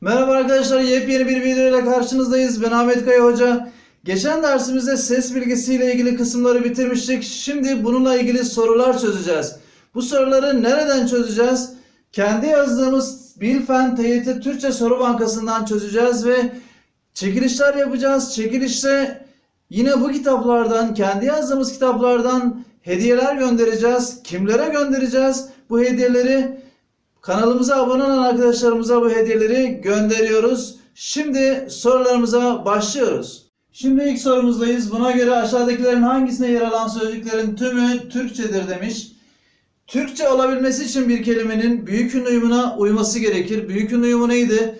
Merhaba arkadaşlar, yepyeni bir video ile karşınızdayız. Ben Ahmet Kaya Hoca. Geçen dersimizde ses bilgisiyle ilgili kısımları bitirmiştik. Şimdi bununla ilgili sorular çözeceğiz. Bu soruları nereden çözeceğiz? Kendi yazdığımız Bilfen TYT Türkçe Soru Bankası'ndan çözeceğiz ve çekilişler yapacağız. Çekilişte yine bu kitaplardan, kendi yazdığımız kitaplardan hediyeler göndereceğiz. Kimlere göndereceğiz? Bu hediyeleri Kanalımıza abone olan arkadaşlarımıza bu hediyeleri gönderiyoruz. Şimdi sorularımıza başlıyoruz. Şimdi ilk sorumuzdayız. Buna göre aşağıdakilerin hangisine yer alan sözcüklerin tümü Türkçedir demiş. Türkçe olabilmesi için bir kelimenin büyük ünlü uyumuna uyması gerekir. Büyük ünlü uyumu neydi?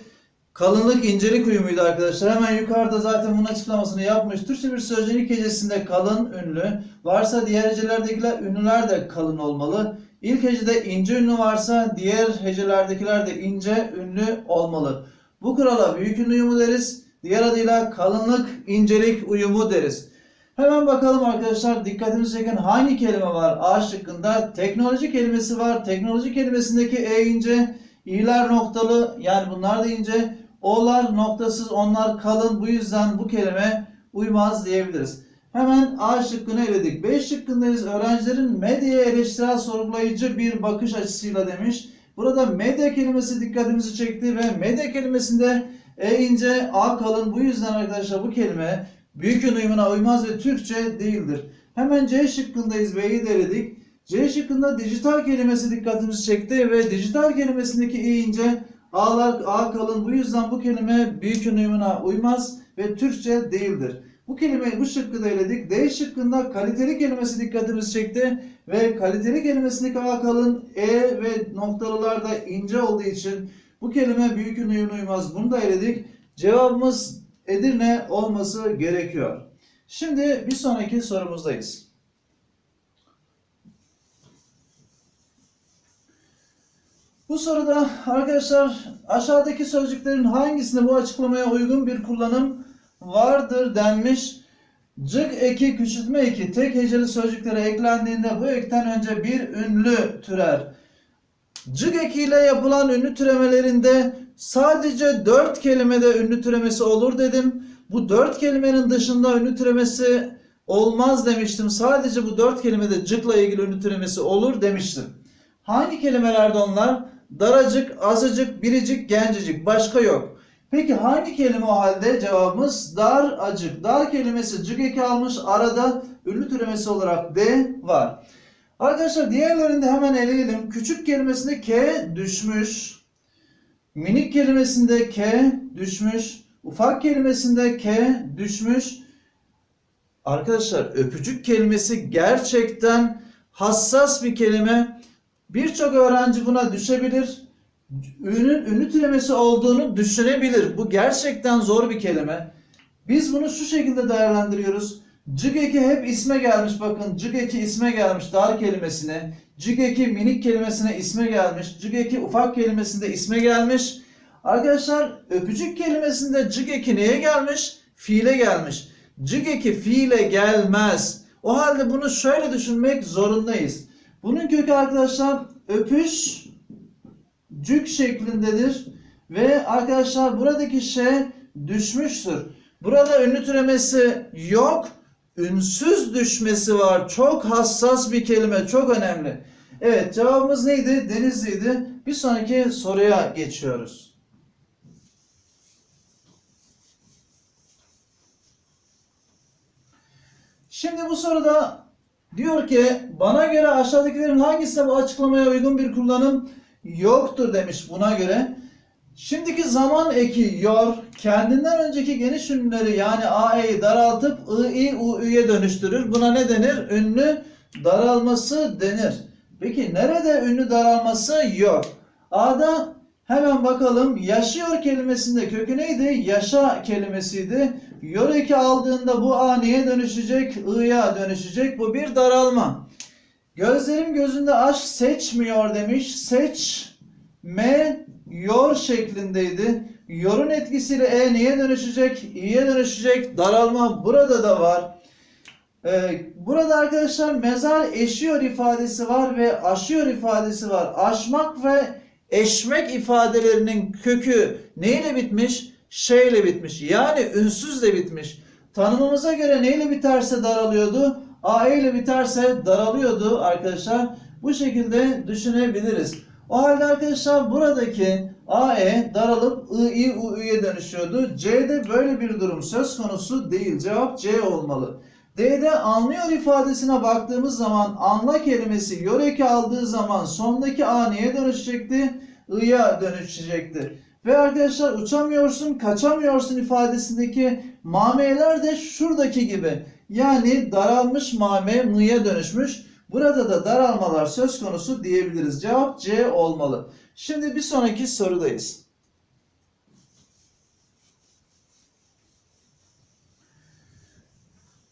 Kalınlık incelik uyumuydu arkadaşlar. Hemen yukarıda zaten bunun açıklamasını yapmış. Türkçe bir sözcüğün hecesinde kalın ünlü. Varsa diğer hecelerdekiler ünlüler de kalın olmalı. İlk hecede ince ünlü varsa diğer hecelerdekiler de ince ünlü olmalı. Bu kurala büyük ünlü uyumu deriz. Diğer adıyla kalınlık incelik uyumu deriz. Hemen bakalım arkadaşlar dikkatimizi çeken hangi kelime var? A şıkkında teknoloji kelimesi var. Teknoloji kelimesindeki e ince, i'ler noktalı yani bunlar da ince. O'lar noktasız onlar kalın bu yüzden bu kelime uymaz diyebiliriz. Hemen A şıkkını eledik. B şıkkındayız. Öğrencilerin medyaya eleştirel sorgulayıcı bir bakış açısıyla demiş. Burada medya kelimesi dikkatimizi çekti ve medya kelimesinde E ince, A kalın. Bu yüzden arkadaşlar bu kelime büyük ün uyumuna uymaz ve Türkçe değildir. Hemen C şıkkındayız. B'yi de eledik. C şıkkında dijital kelimesi dikkatimizi çekti ve dijital kelimesindeki i ince, A'lar A kalın. Bu yüzden bu kelime büyük ün uyumuna uymaz ve Türkçe değildir. Bu kelimeyi bu şıkkı da eledik. D şıkkında kaliteli kelimesi dikkatimizi çekti ve kaliteli kelimesindeki A kalın E ve noktalılar da ince olduğu için bu kelime büyük ün uyumuna uymaz. Bunu da eledik. Cevabımız Edirne olması gerekiyor. Şimdi bir sonraki sorumuzdayız. Bu soruda arkadaşlar aşağıdaki sözcüklerin hangisinde bu açıklamaya uygun bir kullanım vardır denmiş. Cık eki, küçültme eki tek heceli sözcüklere eklendiğinde bu ekten önce bir ünlü türer. Cık ekiyle yapılan ünlü türemelerinde sadece dört kelimede ünlü türemesi olur dedim. Bu dört kelimenin dışında ünlü türemesi olmaz demiştim. Sadece bu dört kelimede cıkla ilgili ünlü türemesi olur demiştim. Hangi kelimelerde onlar? Daracık, azıcık, biricik, gencecik. Başka yok. Peki hangi kelime o halde? Cevabımız dar, acık. Dar kelimesi cık eki almış. Arada ünlü türemesi olarak D var. Arkadaşlar diğerlerini de hemen eleyelim. Küçük kelimesinde K düşmüş. Minik kelimesinde K düşmüş. Ufak kelimesinde K düşmüş. Arkadaşlar öpücük kelimesi gerçekten hassas bir kelime. Birçok öğrenci buna düşebilir. Ünün ünlü türemesi olduğunu düşünebilir. Bu gerçekten zor bir kelime. Biz bunu şu şekilde değerlendiriyoruz. Cık eki hep isme gelmiş bakın. Cık eki isme gelmiş dar kelimesine. Cık eki minik kelimesine isme gelmiş. Cık eki ufak kelimesinde isme gelmiş. Arkadaşlar öpücük kelimesinde cık eki neye gelmiş? Fiile gelmiş. Cık eki fiile gelmez. O halde bunu şöyle düşünmek zorundayız. Bunun kökü arkadaşlar öpüş cük şeklindedir. Ve arkadaşlar buradaki şey düşmüştür. Burada ünlü türemesi yok. Ünsüz düşmesi var. Çok hassas bir kelime. Çok önemli. Evet cevabımız neydi? Denizli'ydi. Bir sonraki soruya geçiyoruz. Şimdi bu soruda diyor ki bana göre aşağıdakilerin hangisinde bu açıklamaya uygun bir kullanım yoktur demiş buna göre. Şimdiki zaman eki yor kendinden önceki geniş ünlüleri yani AE'yi daraltıp I, U, Ü'ye dönüştürür. Buna ne denir? Ünlü daralması denir. Peki nerede ünlü daralması yok? A'da hemen bakalım yaşıyor kelimesinde kökü neydi? Yaşa kelimesiydi. Eki aldığında bu A neye dönüşecek? I'ya dönüşecek. Bu bir daralma. Gözlerim gözünde aşk seçmiyor demiş. Seç, me, yor şeklindeydi. Yorun etkisiyle e neye dönüşecek? İ'ye dönüşecek. Daralma burada da var. Ee, burada arkadaşlar mezar eşiyor ifadesi var ve aşıyor ifadesi var. Aşmak ve eşmek ifadelerinin kökü neyle bitmiş? Şeyle bitmiş. Yani ünsüzle bitmiş. Tanımımıza göre neyle biterse daralıyordu? AE ile biterse daralıyordu arkadaşlar. Bu şekilde düşünebiliriz. O halde arkadaşlar buradaki AE daralıp II, UÜ'ye dönüşüyordu. C'de böyle bir durum söz konusu değil. Cevap C olmalı. D'de anlıyor ifadesine baktığımız zaman anla kelimesi yoreki aldığı zaman sondaki A neye dönüşecekti? I'ya dönüşecekti. Ve arkadaşlar uçamıyorsun, kaçamıyorsun ifadesindeki mameler de şuradaki gibi. Yani daralmış mame mı'ya dönüşmüş. Burada da daralmalar söz konusu diyebiliriz. Cevap C olmalı. Şimdi bir sonraki sorudayız.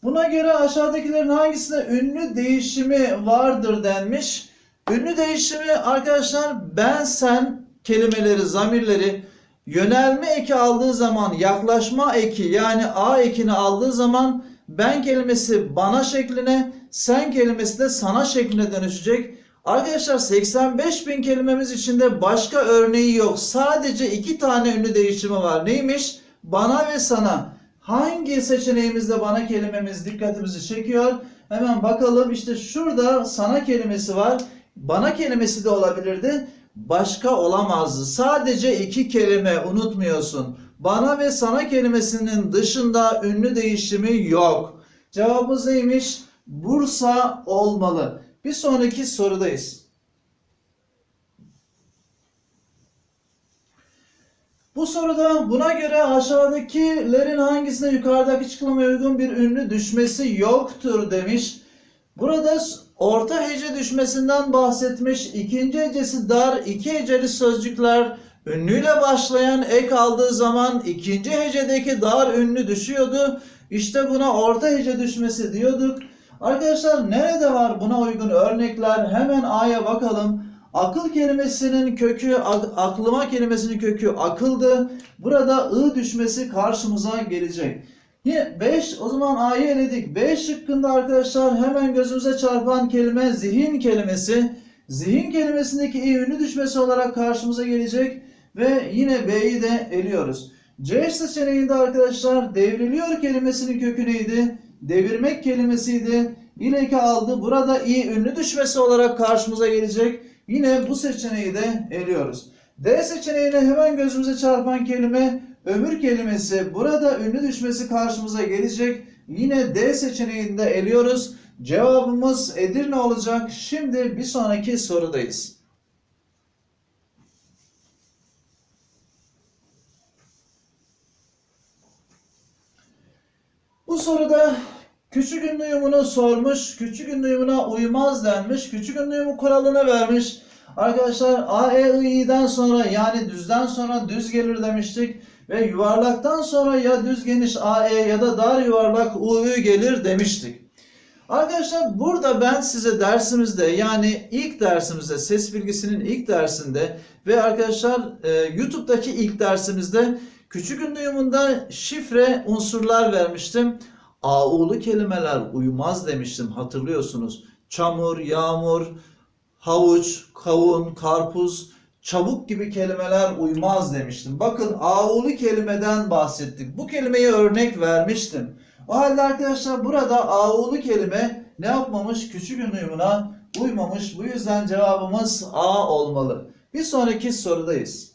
Buna göre aşağıdakilerin hangisinde ünlü değişimi vardır denmiş. Ünlü değişimi arkadaşlar ben sen kelimeleri, zamirleri yönelme eki aldığı zaman yaklaşma eki yani a ekini aldığı zaman ben kelimesi bana şekline, sen kelimesi de sana şekline dönüşecek. Arkadaşlar 85 bin kelimemiz içinde başka örneği yok. Sadece iki tane ünlü değişimi var. Neymiş? Bana ve sana. Hangi seçeneğimizde bana kelimemiz dikkatimizi çekiyor? Hemen bakalım. İşte şurada sana kelimesi var. Bana kelimesi de olabilirdi. Başka olamazdı. Sadece iki kelime unutmuyorsun. Bana ve sana kelimesinin dışında ünlü değişimi yok. Cevabımız neymiş? Bursa olmalı. Bir sonraki sorudayız. Bu soruda buna göre aşağıdakilerin hangisine yukarıdaki açıklamaya uygun bir ünlü düşmesi yoktur demiş. Burada orta hece düşmesinden bahsetmiş. İkinci hecesi dar, iki heceli sözcükler ünlüyle başlayan ek aldığı zaman ikinci hecedeki dar ünlü düşüyordu. İşte buna orta hece düşmesi diyorduk. Arkadaşlar nerede var buna uygun örnekler? Hemen A'ya bakalım. Akıl kelimesinin kökü, aklıma kelimesinin kökü akıldı. Burada ı düşmesi karşımıza gelecek. 5 o zaman A'yı eledik. B şıkkında arkadaşlar hemen gözümüze çarpan kelime zihin kelimesi. Zihin kelimesindeki i ünlü düşmesi olarak karşımıza gelecek. Ve yine B'yi de eliyoruz. C seçeneğinde arkadaşlar devriliyor kelimesinin kökü neydi? Devirmek kelimesiydi. İleki aldı. Burada i ünlü düşmesi olarak karşımıza gelecek. Yine bu seçeneği de eliyoruz. D seçeneğine hemen gözümüze çarpan kelime ömür kelimesi. Burada ünlü düşmesi karşımıza gelecek. Yine D seçeneğinde eliyoruz. Cevabımız Edirne olacak. Şimdi bir sonraki sorudayız. Bu soruda küçük ünlü uyumunu sormuş. Küçük ünlü uyumuna uymaz denmiş. Küçük ünlü uyumu kuralını vermiş. Arkadaşlar A, E, I, İ'den sonra yani düzden sonra düz gelir demiştik. Ve yuvarlaktan sonra ya düz geniş AE ya da dar yuvarlak UÜ gelir demiştik. Arkadaşlar burada ben size dersimizde yani ilk dersimizde ses bilgisinin ilk dersinde ve arkadaşlar e, YouTube'daki ilk dersimizde küçük ünlü uyumunda şifre unsurlar vermiştim. AU'lu kelimeler uymaz demiştim hatırlıyorsunuz. Çamur, yağmur, havuç, kavun, karpuz, çabuk gibi kelimeler uymaz demiştim. Bakın ağulu kelimeden bahsettik. Bu kelimeyi örnek vermiştim. O halde arkadaşlar burada ağulu kelime ne yapmamış? Küçük ün uyumuna uymamış. Bu yüzden cevabımız A olmalı. Bir sonraki sorudayız.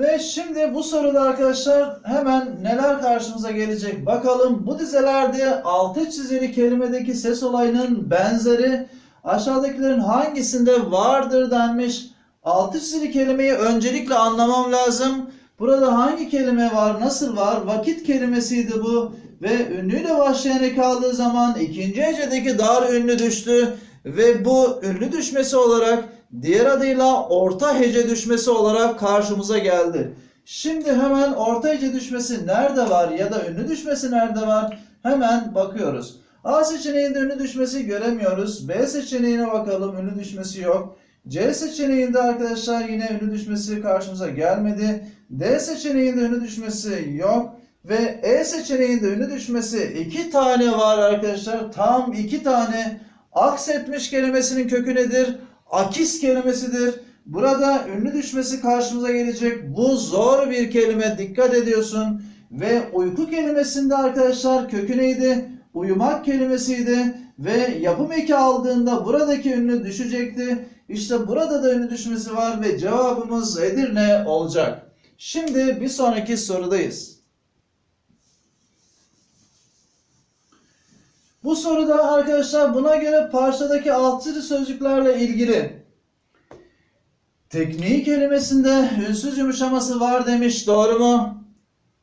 Ve şimdi bu soruda arkadaşlar hemen neler karşımıza gelecek bakalım. Bu dizelerde altı çizili kelimedeki ses olayının benzeri aşağıdakilerin hangisinde vardır denmiş. Altı çizili kelimeyi öncelikle anlamam lazım. Burada hangi kelime var, nasıl var? Vakit kelimesiydi bu ve ünlüyle başlayan ek aldığı zaman ikinci hecedeki dar ünlü düştü ve bu ünlü düşmesi olarak diğer adıyla orta hece düşmesi olarak karşımıza geldi. Şimdi hemen orta hece düşmesi nerede var ya da ünlü düşmesi nerede var? Hemen bakıyoruz. A seçeneğinde ünlü düşmesi göremiyoruz. B seçeneğine bakalım ünlü düşmesi yok. C seçeneğinde arkadaşlar yine ünlü düşmesi karşımıza gelmedi. D seçeneğinde ünlü düşmesi yok. Ve E seçeneğinde ünlü düşmesi iki tane var arkadaşlar. Tam iki tane. Aksetmiş kelimesinin kökü nedir? Akis kelimesidir. Burada ünlü düşmesi karşımıza gelecek. Bu zor bir kelime. Dikkat ediyorsun. Ve uyku kelimesinde arkadaşlar kökü neydi? Uyumak kelimesiydi. Ve yapım eki aldığında buradaki ünlü düşecekti. İşte burada da ünlü düşmesi var ve cevabımız Edirne olacak. Şimdi bir sonraki sorudayız. Bu soruda arkadaşlar buna göre parçadaki altılı sözcüklerle ilgili tekniği kelimesinde ünsüz yumuşaması var demiş. Doğru mu?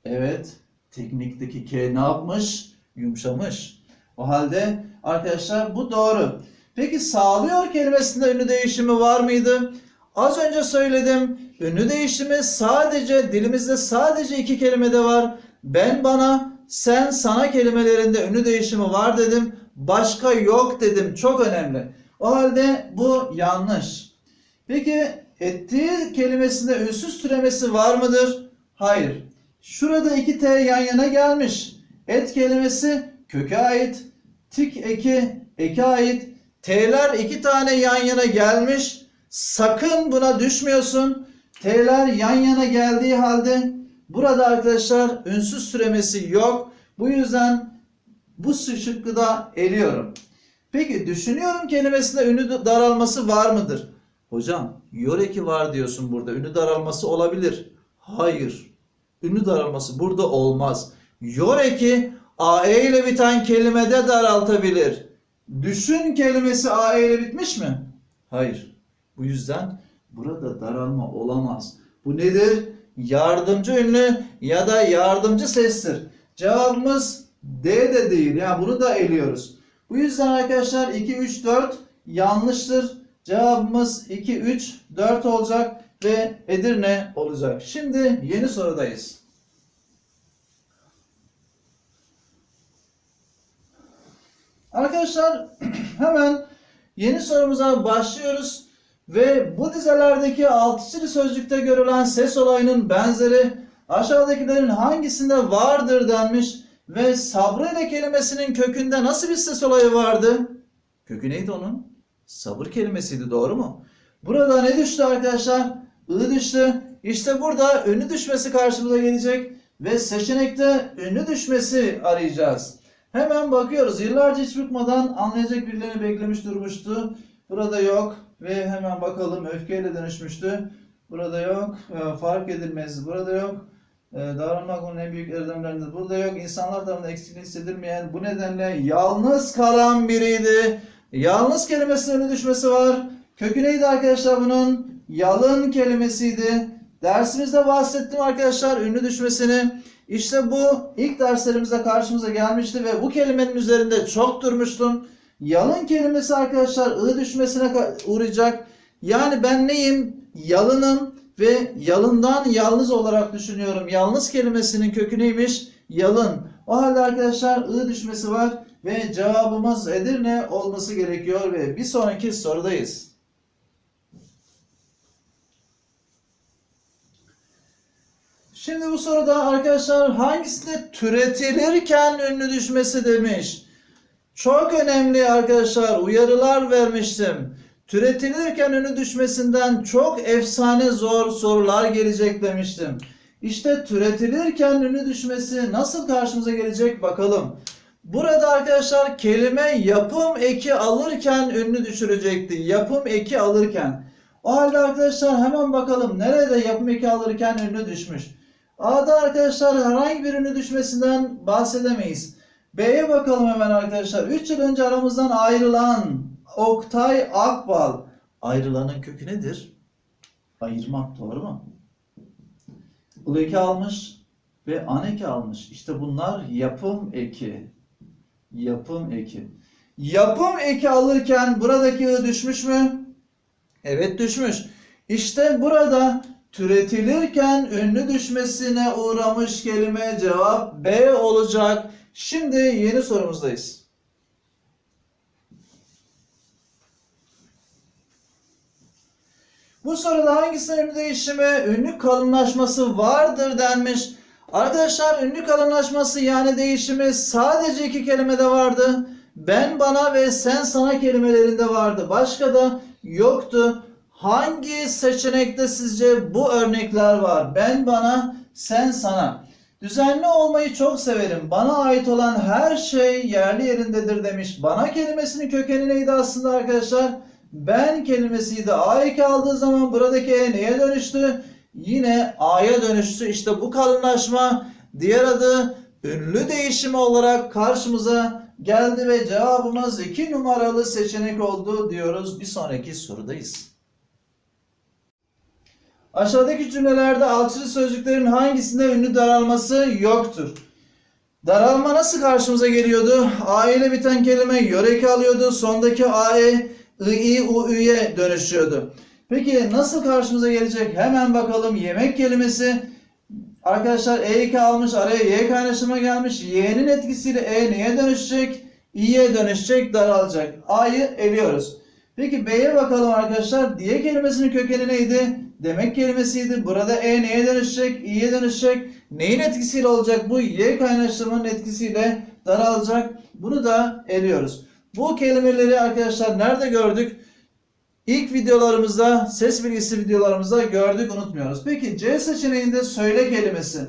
Evet. Teknikteki K ne yapmış? Yumuşamış. O halde arkadaşlar bu doğru. Peki sağlıyor kelimesinde ünlü değişimi var mıydı? Az önce söyledim. Ünlü değişimi sadece dilimizde sadece iki kelimede var. Ben bana, sen sana kelimelerinde ünlü değişimi var dedim. Başka yok dedim. Çok önemli. O halde bu yanlış. Peki ettiği kelimesinde ünsüz türemesi var mıdır? Hayır. Şurada iki T yan yana gelmiş. Et kelimesi köke ait. Tik eki eke ait. T'ler iki tane yan yana gelmiş. Sakın buna düşmüyorsun. T'ler yan yana geldiği halde burada arkadaşlar ünsüz türemesi yok. Bu yüzden bu şıkkı eliyorum. Peki düşünüyorum kelimesinde ünlü daralması var mıdır? Hocam yoreki var diyorsun burada. Ünlü daralması olabilir. Hayır. Ünlü daralması burada olmaz. Yoreki AE ile biten kelimede daraltabilir. Düşün kelimesi AE ile bitmiş mi? Hayır. Bu yüzden burada daralma olamaz. Bu nedir? Yardımcı ünlü ya da yardımcı sestir. Cevabımız D de değil. Yani bunu da eliyoruz. Bu yüzden arkadaşlar 2, 3, 4 yanlıştır. Cevabımız 2, 3, 4 olacak ve Edirne olacak. Şimdi yeni sorudayız. Arkadaşlar hemen yeni sorumuza başlıyoruz ve bu dizelerdeki altıçılı sözcükte görülen ses olayının benzeri aşağıdakilerin hangisinde vardır denmiş ve sabrıyla kelimesinin kökünde nasıl bir ses olayı vardı? Kökü neydi onun? Sabır kelimesiydi doğru mu? Burada ne düştü arkadaşlar? I düştü. İşte burada ünlü düşmesi karşımıza gelecek ve seçenekte ünlü düşmesi arayacağız. Hemen bakıyoruz. Yıllarca hiç bıkmadan anlayacak birilerini beklemiş durmuştu. Burada yok ve hemen bakalım öfkeyle dönüşmüştü. Burada yok. E, fark edilmez. Burada yok. E, davranmak onun en büyük erdemlerinden. Burada yok. İnsanlar tarafından eksikliği hissedilmeyen bu nedenle yalnız kalan biriydi. Yalnız kelimesinin önüne düşmesi var. Kökü neydi arkadaşlar bunun? Yalın kelimesiydi. Dersimizde bahsettim arkadaşlar ünlü düşmesini. İşte bu ilk derslerimizde karşımıza gelmişti ve bu kelimenin üzerinde çok durmuştum. Yalın kelimesi arkadaşlar ı düşmesine uğrayacak. Yani ben neyim? Yalınım ve yalından yalnız olarak düşünüyorum. Yalnız kelimesinin kökü neymiş? Yalın. O halde arkadaşlar ı düşmesi var ve cevabımız Edirne olması gerekiyor ve bir sonraki sorudayız. Şimdi bu soruda arkadaşlar hangisinde türetilirken ünlü düşmesi demiş. Çok önemli arkadaşlar uyarılar vermiştim. Türetilirken ünlü düşmesinden çok efsane zor sorular gelecek demiştim. İşte türetilirken ünlü düşmesi nasıl karşımıza gelecek bakalım. Burada arkadaşlar kelime yapım eki alırken ünlü düşürecekti. Yapım eki alırken. O halde arkadaşlar hemen bakalım nerede yapım eki alırken ünlü düşmüş. A'da arkadaşlar herhangi bir ünlü düşmesinden bahsedemeyiz. B'ye bakalım hemen arkadaşlar. 3 yıl önce aramızdan ayrılan Oktay Akbal. Ayrılanın kökü nedir? Ayırmak doğru mu? Ulu eki almış ve an eki almış. İşte bunlar yapım eki. Yapım eki. Yapım eki alırken buradaki ı düşmüş mü? Evet düşmüş. İşte burada türetilirken ünlü düşmesine uğramış kelime cevap B olacak. Şimdi yeni sorumuzdayız. Bu soruda hangisinin ünlü değişimi, ünlü kalınlaşması vardır denmiş. Arkadaşlar ünlü kalınlaşması yani değişimi sadece iki kelimede vardı. Ben bana ve sen sana kelimelerinde vardı. Başka da yoktu. Hangi seçenekte sizce bu örnekler var? Ben bana, sen sana. Düzenli olmayı çok severim. Bana ait olan her şey yerli yerindedir demiş. Bana kelimesinin kökeni neydi aslında arkadaşlar? Ben kelimesiydi. A2 aldığı zaman buradaki E neye dönüştü? Yine A'ya dönüştü. İşte bu kalınlaşma diğer adı ünlü değişimi olarak karşımıza geldi ve cevabımız 2 numaralı seçenek oldu diyoruz. Bir sonraki sorudayız. Aşağıdaki cümlelerde alçılı sözcüklerin hangisinde ünlü daralması yoktur? Daralma nasıl karşımıza geliyordu? A ile biten kelime yöreki alıyordu. Sondaki AE I, U, Ü'ye dönüşüyordu. Peki nasıl karşımıza gelecek? Hemen bakalım. Yemek kelimesi arkadaşlar E2 almış. Araya Y kaynaştırma gelmiş. Y'nin etkisiyle E neye dönüşecek? İ'ye dönüşecek, daralacak. A'yı eliyoruz. Peki B'ye bakalım arkadaşlar. Diye kelimesinin kökeni neydi? Demek kelimesiydi. Burada E neye dönüşecek? İ'ye dönüşecek. Neyin etkisiyle olacak? Bu Y kaynaştırmanın etkisiyle daralacak. Bunu da eliyoruz. Bu kelimeleri arkadaşlar nerede gördük? İlk videolarımızda, ses bilgisi videolarımızda gördük, unutmuyoruz. Peki C seçeneğinde söyle kelimesi.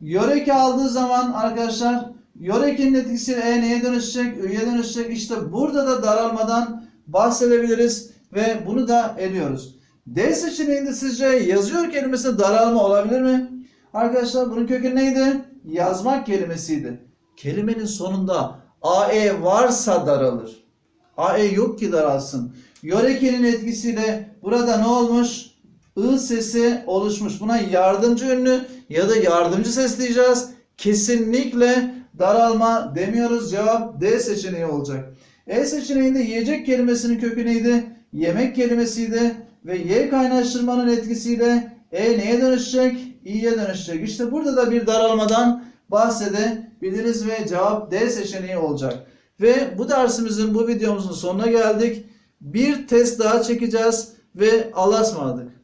Yöreki aldığı zaman arkadaşlar Yoreki'nin etkisiyle E neye dönüşecek? Ü'ye dönüşecek. İşte burada da daralmadan bahsedebiliriz ve bunu da eliyoruz. D seçeneğinde sizce yazıyor kelimesi daralma olabilir mi? Arkadaşlar bunun kökü neydi? Yazmak kelimesiydi. Kelimenin sonunda AE varsa daralır. AE yok ki daralsın. Yoreke'nin etkisiyle burada ne olmuş? I sesi oluşmuş. Buna yardımcı ünlü ya da yardımcı ses diyeceğiz. Kesinlikle daralma demiyoruz. Cevap D seçeneği olacak. E seçeneğinde yiyecek kelimesinin kökü neydi? Yemek kelimesiydi ve Y kaynaştırmanın etkisiyle E neye dönüşecek? İ'ye dönüşecek. İşte burada da bir daralmadan bahsedebiliriz ve cevap D seçeneği olacak. Ve bu dersimizin, bu videomuzun sonuna geldik. Bir test daha çekeceğiz ve Allah'a ısmarladık.